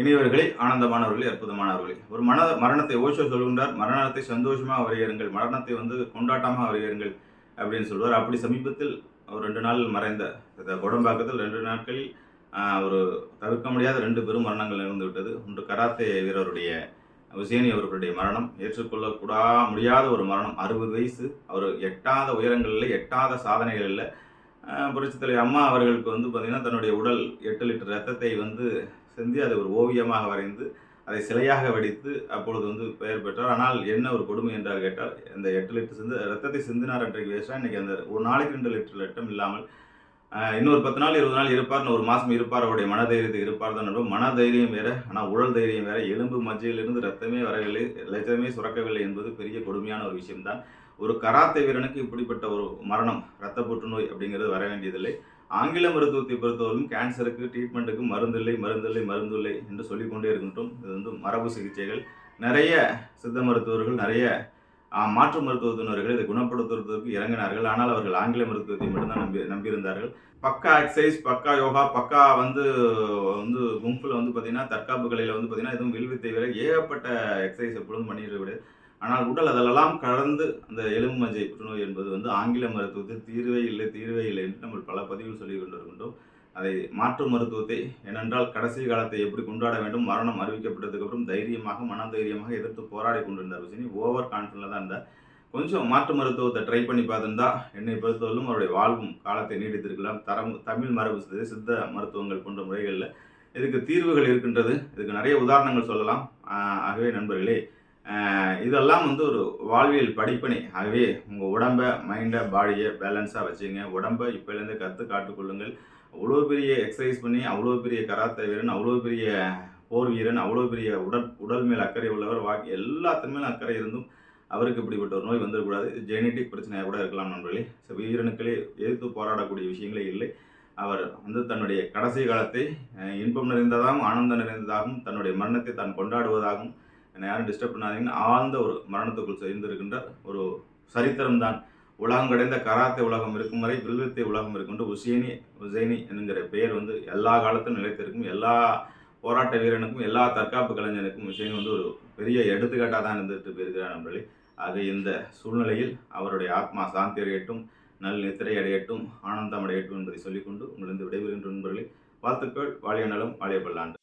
இனியவர்களே ஆனந்தமானவர்களே அற்புதமானவர்களே. ஒரு மன மரணத்தை ஓஷோ சொல்கின்றார் மரணத்தை சந்தோஷமாக வருகிறீர்கள் மரணத்தை வந்து கொண்டாட்டமாக வருகிறீர்கள் அப்படின்னு சொல்வார். அப்படி சமீபத்தில் ஒரு ரெண்டு நாள் மறைந்த குடம்பாக்கத்தில் கொடம்பாக்கத்தில் ரெண்டு நாட்களில் ஒரு தவிர்க்க முடியாத ரெண்டு பெரும் மரணங்கள் நிகழ்ந்து விட்டது. ஒன்று கராத்தே வீரருடைய உசேனி அவர்களுடைய மரணம். ஏற்றுக்கொள்ளக்கூடா முடியாத ஒரு மரணம். அறுபது வயசு. அவர் எட்டாத உயரங்களில் எட்டாத சாதனைகளில் இல்லை. தலைவர் அம்மா அவர்களுக்கு வந்து பார்த்திங்கன்னா தன்னுடைய உடல் எட்டு லிட்டர் ரத்தத்தை வந்து சிந்தி அதை ஒரு ஓவியமாக வரைந்து அதை சிலையாக வடித்து அப்பொழுது வந்து பெயர் பெற்றார். ஆனால் என்ன ஒரு கொடுமை என்றார் கேட்டால் இந்த எட்டு லிட்டர் சிந்து ரத்தத்தை சிந்தினார் அன்றைக்கு வேஸ்ட்டாக இன்றைக்கி அந்த ஒரு நாளைக்கு ரெண்டு லிட்டர் லட்டம் இல்லாமல் இன்னொரு பத்து நாள் இருபது நாள் இருப்பார் ஒரு மாதம் இருப்பார். அவருடைய மனதைரியத்தை இருப்பார் தான் மனதைரியம் மன தைரியம் வேற ஆனால் உடல் தைரியம் வேற. எலும்பு மஜ்ஜையிலிருந்து ரத்தமே வரவில்லை. லட்சமே சுரக்கவில்லை என்பது பெரிய கொடுமையான ஒரு விஷயம்தான். ஒரு கராத்தே வீரனுக்கு இப்படிப்பட்ட ஒரு மரணம் இரத்த புற்றுநோய் அப்படிங்கிறது வர வேண்டியதில்லை. ஆங்கில மருத்துவத்தை பொறுத்தவரைக்கும் கேன்சருக்கு ட்ரீட்மெண்ட்டுக்கு மருந்தில்லை மருந்தில்லை மருந்தில்லை என்று சொல்லிக்கொண்டே இருக்கின்றோம். இது வந்து மரபு சிகிச்சைகள். நிறைய சித்த மருத்துவர்கள் நிறைய மாற்று மருத்துவத்தினர்கள் இதை குணப்படுத்துவதற்கு இறங்கினார்கள். ஆனால் அவர்கள் ஆங்கில மருத்துவத்தை மட்டும்தான் நம்பி நம்பியிருந்தார்கள். பக்கா எக்ஸசைஸ் பக்கா யோகா பக்கா வந்து வந்து கும்புல வந்து பார்த்தீங்கன்னா தற்காப்பு கலையில் வந்து பார்த்தீங்கன்னா எதுவும் வில்வித்தை வேற ஏகப்பட்ட எக்ஸசைஸ் எப்பொழுதும் பண்ணிட்டு விடு ஆனால் உடல் அதெல்லாம் கடந்து அந்த எலும்பு மஞ்சை புற்றுநோய் என்பது வந்து ஆங்கில மருத்துவத்தில் தீர்வே இல்லை தீர்வே பதிவில் சொல்லிக் கொண்டிருக்கின்றோம் அதை மாற்று மருத்துவத்தை ஏனென்றால் கடைசி காலத்தை எப்படி கொண்டாட வேண்டும் மரணம் அறிவிக்கப்பட்டதுக்கப்புறம் தைரியமாக மன தைரியமாக எதிர்த்து போராடி கொண்டிருந்தார் விஜயனி. ஓவர் கான்ஃபிடண்டாக தான் இருந்தார். கொஞ்சம் மாற்று மருத்துவத்தை ட்ரை பண்ணி பார்த்துருந்தா என்னை பொறுத்தவரையிலும் அவருடைய வாழ்வும் காலத்தை நீடித்திருக்கலாம். தரம் தமிழ் மரபு சித்த- சித்த மருத்துவங்கள் போன்ற முறைகளில் இதுக்கு தீர்வுகள் இருக்கின்றது. இதுக்கு நிறைய உதாரணங்கள் சொல்லலாம். ஆகவே நண்பர்களே இதெல்லாம் வந்து ஒரு வாழ்வியல் படிப்பனை. ஆகவே உங்கள் உடம்பை மைண்டை பாடியை பேலன்ஸாக வச்சுங்க. உடம்பை இப்போலேருந்து கற்று காட்டுக்கொள்ளுங்கள் அவ்வளோ பெரிய எக்ஸசைஸ் பண்ணி அவ்வளோ பெரிய கராத்தே வீரன் அவ்வளோ பெரிய போர் வீரன் அவ்வளோ பெரிய உடல் உடல் மேல் அக்கறை உள்ளவர் வாக்கி எல்லாத்தின் மேலும் அக்கறை இருந்தும் அவருக்கு இப்படிப்பட்ட ஒரு நோய் வந்துடக்கூடாது. ஜெனட்டிக் பிரச்சனையாக கூட இருக்கலாம் நண்பர்களே. ஸோ வீரனுக்களே எதிர்த்து போராடக்கூடிய விஷயங்களே இல்லை. அவர் வந்து தன்னுடைய கடைசி காலத்தை இன்பம் நிறைந்ததாகவும் ஆனந்தம் நிறைந்ததாகவும் தன்னுடைய மரணத்தை தான் கொண்டாடுவதாகவும் என்னை யாரும் டிஸ்டர்ப் பண்ணாதீங்கன்னு ஆழ்ந்த ஒரு மரணத்துக்குள் சேர்ந்திருக்கின்ற ஒரு சரித்திரம் தான். உலகம் கடைந்த கராத்தே உலகம் இருக்கும் வரை வில்வித்தை உலகம் இருக்கின்ற உசேனி உசேனி என்கிற பெயர் வந்து எல்லா காலத்திலும் நிலைத்திருக்கும். எல்லா போராட்ட வீரனுக்கும் எல்லா தற்காப்பு கலைஞனுக்கும் உசேனி வந்து ஒரு பெரிய எடுத்துக்காட்டாக தான் இருந்துட்டு போயிருக்கிறார் நண்பர்களே. ஆக இந்த சூழ்நிலையில் அவருடைய ஆத்மா சாந்தி அடையட்டும் நல் நித்திரை அடையட்டும் ஆனந்தம் அடையட்டும் என்பதை சொல்லிக்கொண்டு உங்களிருந்து விடைபெறுகின்ற நண்பர்களே. வாழ்த்துக்கள். வாழிய நலம் வாழிய பல்லாண்டு.